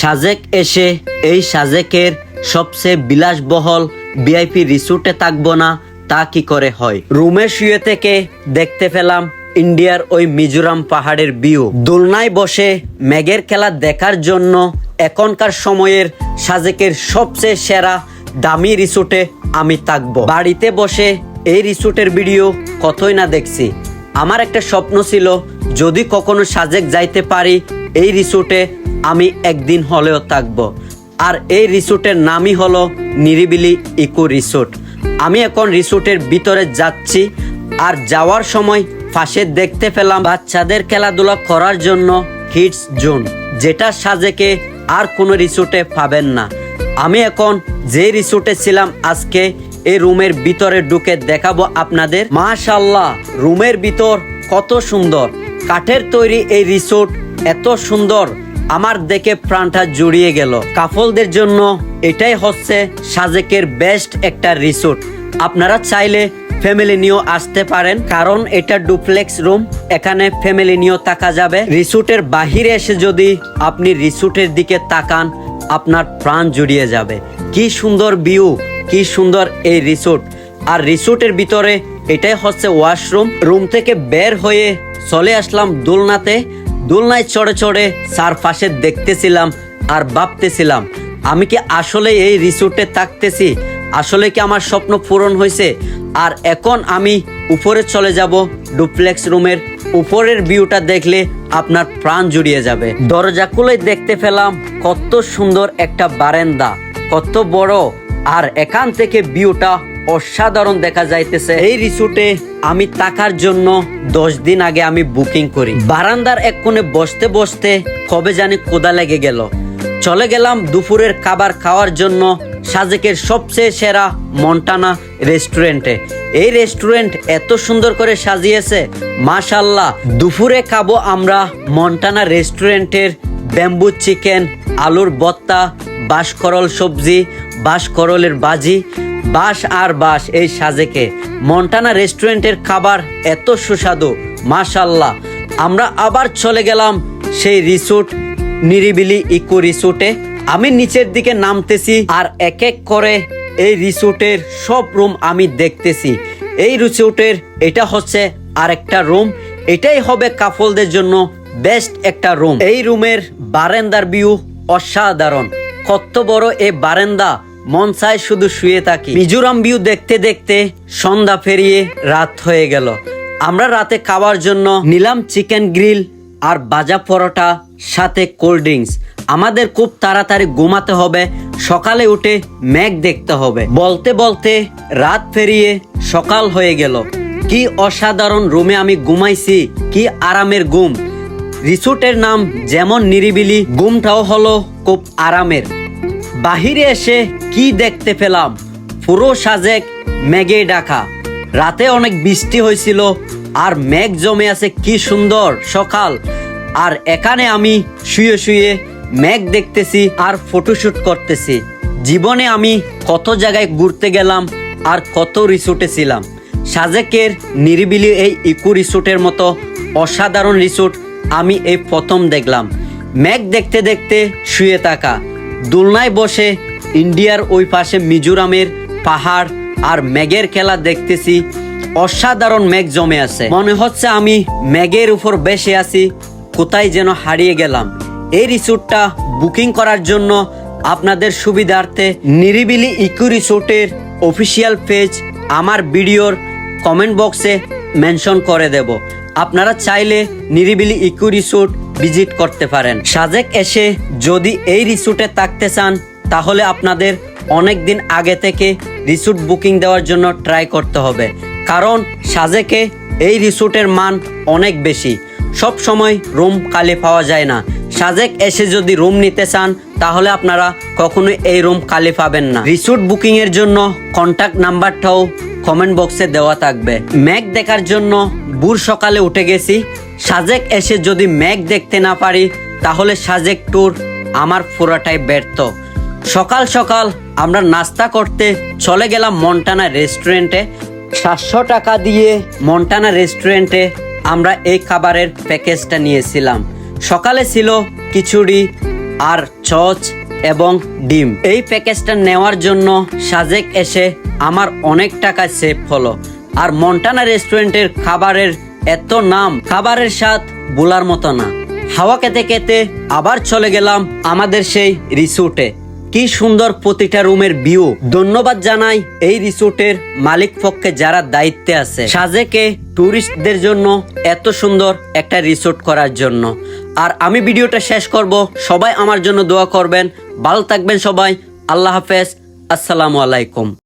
সাজেক এসে এই সাজেকের সবচেয়ে বিলাসবহল ভিআইপি রিসোর্টে থাকব না, তা কি করে হয়? রুমে শুয়ে থেকে দেখতে পেলাম ইন্ডিয়ার ওই মিজোরাম পাহাড়ের ভিউ। দোলনায় বসে মেঘের খেলা দেখার জন্য এখনকার সময়ের সাজেকের সবচেয়ে সেরা দামি রিসোর্টে আমি থাকব। বাড়িতে বসে এই রিসোর্টের ভিডিও কতই না দেখছি। আমার একটা স্বপ্ন ছিল যদি কখনো সাজেক যাইতে পারি এই রিসোর্টে আমি একদিন হলেও থাকব। আর এই রিসোর্টের নামই হলো নিরিবিলি ইকো রিসোর্ট। আমি এখন রিসোর্টের ভিতরে যাচ্ছি, আর যাওয়ার সময় পাশে দেখতে পেলাম বাচ্চাদের খেলাধুলা করার জন্য কিডস জোন, যেটা সাজেকে আর কোনো রিসোর্টে পাবেন না। আমি এখন যে রিসোর্টে ছিলাম আজকে, এই রুমের ভিতরে ঢুকে দেখাবো আপনাদের। মাশাল্লাহ রুমের ভিতর কত সুন্দর। কাঠের তৈরি এই রিসোর্ট এত সুন্দর। আমার দেখে প্রাণটা জুড়িয়ে গেল। কাফলদের জন্য এটাই হচ্ছে সাজেকের বেস্ট একটা রিসোর্ট আপনারা চাইলে ফ্যামিলি নিয়েও আসতে পারেন, কারণ এটা ডুপ্লেক্স রুম এখানে ফ্যামিলি নিয়েও থাকা যাবে। রিসোর্টের বাহিরে এসে যদি আপনি রিসোর্টের দিকে তাকান, আপনার প্রাণ জুড়িয়ে যাবে। কি সুন্দর ভিউ কি সুন্দর এই রিসোর্ট আর রিসোর্টের ভিতরে এটাই হচ্ছে ওয়াশরুম রুম থেকে বের হয়ে চলে আসলাম দোলনাতে। দোলনায় চড়ে চড়ে চারপাশে দেখতেছিলাম আর ভাবতেছিলাম, আমি কি আসলে এই রিসোর্টে থাকতেছি? আসলে কি আমার স্বপ্ন পূরণ হয়েছে? আর এখন আমি উপরে চলে যাব ডুপ্লেক্স রুমের উপরের ভিউটা দেখলে আপনার প্রাণ জুড়িয়ে যাবে। দরজা খুলে দেখতে পেলাম কত সুন্দর একটা বারান্দা, কত বড়, আর এখান থেকে ভিউটা অসাধারণ দেখা যাইতেছে। এই রিসোর্টে আমি থাকার জন্য দশ দিন আগে আমি বুকিং করি। বারান্দার এক কোণে বসতে বসতে কবে জানি কোদা লেগে গেল। চলে গেলাম দুপুরের খাবার খাওয়ার জন্য সাজেকের সবচেয়ে সেরা মন্টানা রেস্টুরেন্টে। এই রেস্টুরেন্ট এত সুন্দর করে সাজিয়েছে মাশাল্লাহ দুপুরে খাব আমরা মন্টানা রেস্টুরেন্টের ব্যাম্বু চিকেন, আলুর বত্তা বাঁশকরল সবজি বাঁশকরলের বাজি বাঁশ আর বাস এই সাজেকে। মন্টানা রেস্টুরেন্টের খাবার এত সুস্বাদু, মাশাল্লাহ। আমরা আবার চলে গেলাম সেই রিসোর্ট, নিরিবিলি ইকো রিসোর্টে। আমি নিচের দিকে নামতেছি আর এক এক করে এই রিসোর্টের সব রুম আমি দেখতেছি। এই রিসোর্টের এটা হচ্ছে আরেকটা রুম, এটাই হবে কাফলদের জন্য বেস্ট একটা রুম। এই রুমের বারেন্দার ভিউ অসাধারণ। কত বড় এই বারেন্দা মন চায় শুধু শুয়ে থাকি। মিজোরাম ভিউ দেখতে দেখতে সন্ধ্যা ফেরিয়ে রাত হয়ে গেল। আমরা রাতে খাওয়ার জন্য নিলাম চিকেন গ্রিল আর বাজা পরোটা, সাথে কোল্ড ড্রিঙ্কস। আমাদের খুব তাড়াতাড়ি ঘুমাতে হবে। সকালে উঠে মেঘ দেখতে হবে। বলতে বলতে রাত ফেরিয়ে সকাল হয়ে গেল। কি অসাধারণ রুমে আমি ঘুমাইছি, কি আরামের ঘুম। রিসোর্টের নাম যেমন নিরিবিলি, ঘুমটাও হলো খুব আরামের। বাহিরে এসে কি দেখতে পেলাম? পুরো সাজেক মেঘে ডাকা রাতে অনেক বৃষ্টি হয়েছিল, আর মেঘ জমে আছে কি সুন্দর সকাল। আর এখানে আমি শুয়ে শুয়ে মেঘ দেখতেছি আর ফটোশ্যুট করতেছি। জীবনে আমি কত জায়গায় ঘুরতে গেলাম আর কত রিসোর্টে ছিলাম। সাজেকের নিরিবিলি এই ইকো রিসোর্টের মতো অসাধারণ রিসোর্ট আমি এই প্রথম দেখলাম। মেঘ দেখতে দেখতে শুয়ে থাকা। দোলনায় বসে ইন্ডিয়ার ওই পাশে মিজোরামের পাহাড় আর মেঘের খেলা দেখতেছি। অসাধারণ মেঘ জমে আছে। মনে হচ্ছে আমি মেঘের উপর বেসে আছি, কোথায় যেন হারিয়ে গেলাম। এই রিসোর্টটা বুকিং করার জন্য আপনাদের সুবিধার্থে নিরিবিলি ইকো রিসোর্টের অফিসিয়াল পেজ আমার ভিডিওর কমেন্ট বক্সে মেনশন করে দেব। আপনারা চাইলে নিরিবিলি ইকো রিসোর্ট ভিজিট করতে পারেন। সাজেক এসে যদি এই রিসোর্টে থাকতে চান, তাহলে আপনাদের অনেক দিন আগে থেকে রিসোর্ট বুকিং দেওয়ার জন্য ট্রাই করতে হবে। কারণ সাজেকে এই রিসোর্টের মান অনেক বেশি। সব সময় রুম খালি পাওয়া যায় না। সাজেক এসে যদি রুম নিতে চান, তাহলে আপনারা কখনোই এই রুম খালি পাবেন না। রিসোর্ট বুকিং এর জন্য কন্ট্যাক্ট নাম্বারটাও কমেন্ট বক্সে দেওয়া থাকবে। ম্যাক দেখার জন্য বুর সকালে উঠে গেছি। সাজেক এসে যদি ম্যাক দেখতে না পারি, তাহলে সাজেক ট্যুর আমার পুরাটাই ব্যর্থ। সকাল সকাল আমরা নাস্তা করতে চলে গেলাম মন্টানা রেস্টুরেন্টে। সাতশো টাকা দিয়ে মন্টানা রেস্টুরেন্টে আমরা এই খাবারের প্যাকেজটা নিয়েছিলাম। সকালে ছিল খিচুড়ি আর চচ এবং ডিম। এই প্যাকেজটা নেওয়ার জন্য সাজেক এসে আমার অনেক টাকা সেভ হলো। আর মন্টানা রেস্টুরেন্টের খাবারের এত নাম, খাবারের স্বাদ বলার মতো না। হাওয়া খেতে খেতে আবার চলে গেলাম আমাদের সেই রিসোর্টে। কি সুন্দর প্রতিটা রুমের ভিউ। ধন্যবাদ জানাই এই রিসোর্টের মালিক পক্ষে যারা দায়িত্বে আছে। সাজেকে টুরিস্টদের জন্য এত সুন্দর একটা রিসোর্ট করার জন্য। আর আমি ভিডিওটা শেষ করব। সবাই আমার জন্য দোয়া করবেন। ভালো থাকবেন সবাই। আল্লাহ হাফেজ। আসসালামু আলাইকুম।